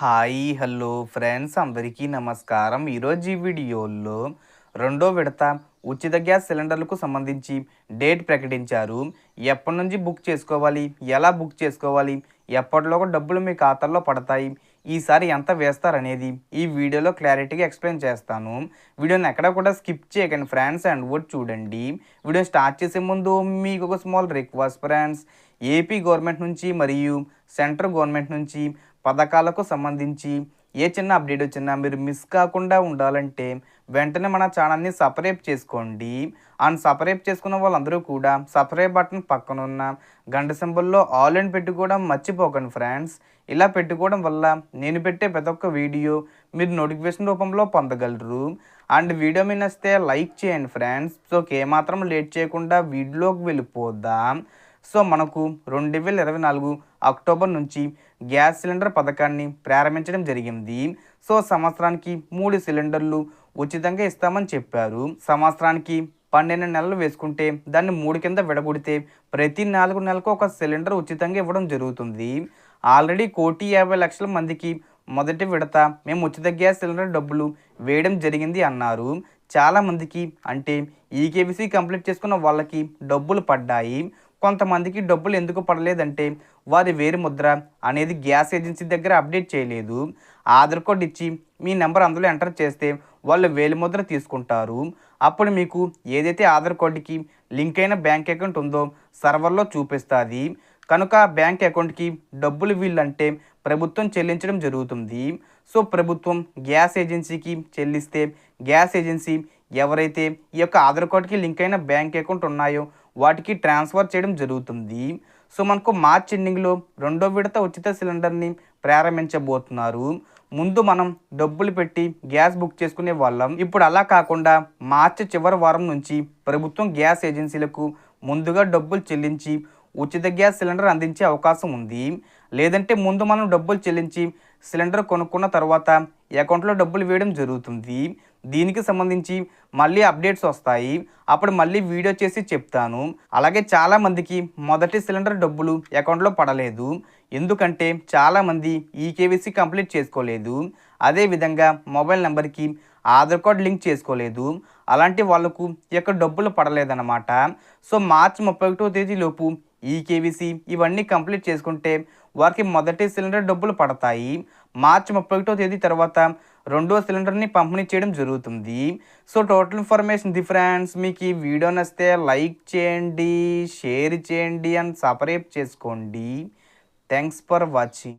Hi hello friends. అందరికీ నమస్కారం. ఈరోజు ఈ వీడియోలో రెండో విడత ఉచిత గ్యాస్ సిలిండర్లకు సంబంధించి డేట్ ప్రకటించారు. ఎప్పటి నుంచి బుక్ చేసుకోవాలి? ఎలా బుక్ చేసుకోవాలి? ఎప్పటిలోగా డబ్బులు మీ ఖాతాల్లో పడతాయి? ఈసారి ఎంత వేస్తారనేది ఈ వీడియోలో క్లారిటీగా ఎక్స్ప్లెయిన్ చేస్తాను. వీడియోని ఎక్కడ కూడా స్కిప్ చేయకండి ఫ్రెండ్స్ అండ్ వర్డ్ చూడండి. వీడియో స్టార్ట్ చేసే ముందు మీకు ఒక small request friends. AP government నుంచి మరియు సెంట్రల్ గవర్నమెంట్ నుంచి పథకాలకు సంబంధించి ఏ చిన్న అప్డేట్ వచ్చినా మీరు మిస్ కాకుండా ఉండాలంటే వెంటనే మన ఛానల్ని సపరేట్ చేసుకోండి. అండ్ సపరేట్ చేసుకున్న వాళ్ళందరూ కూడా సపరేట్ బటన్ పక్కన ఉన్న గంట సింబల్లో ఆల్ అని పెట్టుకోవడం మర్చిపోకండి ఫ్రెండ్స్. ఇలా పెట్టుకోవడం వల్ల నేను పెట్టే ప్రతి ఒక్క వీడియో మీరు నోటిఫికేషన్ రూపంలో పొందగలరు. అండ్ వీడియో మీ నచ్చితే లైక్ చేయండి ఫ్రెండ్స్. సో ఏమాత్రం లేట్ చేయకుండా వీడియోకి వెళ్ళిపోదాం. సో మనకు రెండు వేల ఇరవై నాలుగు అక్టోబర్ నుంచి గ్యాస్ సిలిండర్ పథకాన్ని ప్రారంభించడం జరిగింది. సో సంవత్సరానికి మూడు సిలిండర్లు ఉచితంగా ఇస్తామని చెప్పారు. సంవత్సరానికి పన్నెండు నెలలు వేసుకుంటే దాన్ని మూడు కింద విడగొడితే ప్రతి నాలుగు నెలలకు ఒక సిలిండర్ ఉచితంగా ఇవ్వడం జరుగుతుంది. ఆల్రెడీ కోటి యాభై లక్షల మందికి మొదటి విడత మేము ఉచిత గ్యాస్ సిలిండర్ డబ్బులు వేయడం జరిగింది అన్నారు. చాలామందికి అంటే ఈకేబీసీ కంప్లీట్ చేసుకున్న వాళ్ళకి డబ్బులు పడ్డాయి. కొంతమందికి డబ్బులు ఎందుకు పడలేదంటే వారి వేరు ముద్ర అనేది గ్యాస్ ఏజెన్సీ దగ్గర అప్డేట్ చేయలేదు. ఆధార్ కార్డ్ ఇచ్చి మీ నెంబర్ అందులో ఎంటర్ చేస్తే వాళ్ళు వేలి ముద్ర తీసుకుంటారు. అప్పుడు మీకు ఏదైతే ఆధార్ కార్డుకి లింక్ అయిన బ్యాంక్ అకౌంట్ ఉందో సర్వర్లో చూపిస్తుంది. కనుక బ్యాంక్ అకౌంట్కి డబ్బులు వీళ్ళంటే ప్రభుత్వం చెల్లించడం జరుగుతుంది. సో ప్రభుత్వం గ్యాస్ ఏజెన్సీకి చెల్లిస్తే గ్యాస్ ఏజెన్సీ ఎవరైతే ఈ యొక్క ఆధార్ కార్డ్కి లింక్ అయిన బ్యాంక్ అకౌంట్ ఉన్నాయో వాటికి ట్రాన్స్ఫర్ చేయడం జరుగుతుంది. సో మనకు మార్చ్ ఎండింగ్లో రెండో విడత ఉచిత సిలిండర్ని ప్రారంభించబోతున్నారు. ముందు మనం డబ్బులు పెట్టి గ్యాస్ బుక్ చేసుకునే వాళ్ళం. ఇప్పుడు అలా కాకుండా మార్చి చివరి వారం నుంచి ప్రభుత్వం గ్యాస్ ఏజెన్సీలకు ముందుగా డబ్బులు చెల్లించి ఉచిత గ్యాస్ సిలిండర్ అందించే అవకాశం ఉంది. లేదంటే ముందు మనం డబ్బులు చెల్లించి సిలిండర్ కొనుక్కున్న తర్వాత అకౌంట్లో డబ్బులు వేయడం జరుగుతుంది. దీనికి సంబంధించి మళ్ళీ అప్డేట్స్ వస్తాయి. అప్పుడు మళ్ళీ వీడియో చేసి చెప్తాను. అలాగే చాలామందికి మొదటి సిలిండర్ డబ్బులు అకౌంట్లో పడలేదు. ఎందుకంటే చాలామంది ఈకేవీసీ కంప్లీట్ చేసుకోలేదు. అదేవిధంగా మొబైల్ నెంబర్కి ఆధార్ కార్డ్ లింక్ చేసుకోలేదు. అలాంటి వాళ్ళకు ఈ యొక్క డబ్బులు పడలేదన్నమాట. సో మార్చి ముప్పై ఒకటో తేదీలోపు ఈకేవీసీ ఇవన్నీ కంప్లీట్ చేసుకుంటే వారికి మొదటి సిలిండర్ డబ్బులు పడతాయి. మార్చి ముప్పై ఒకటో తేదీ తర్వాత రెండో సిలిండర్ని పంపిణీ చేయడం జరుగుతుంది. సో టోటల్ ఇన్ఫర్మేషన్ డిఫరెన్స్ మీకు ఈ వీడియో నచ్చితే లైక్ చేయండి షేర్ చేయండి అండ్ సపరేట్ చేసుకోండి. Thanks for watching.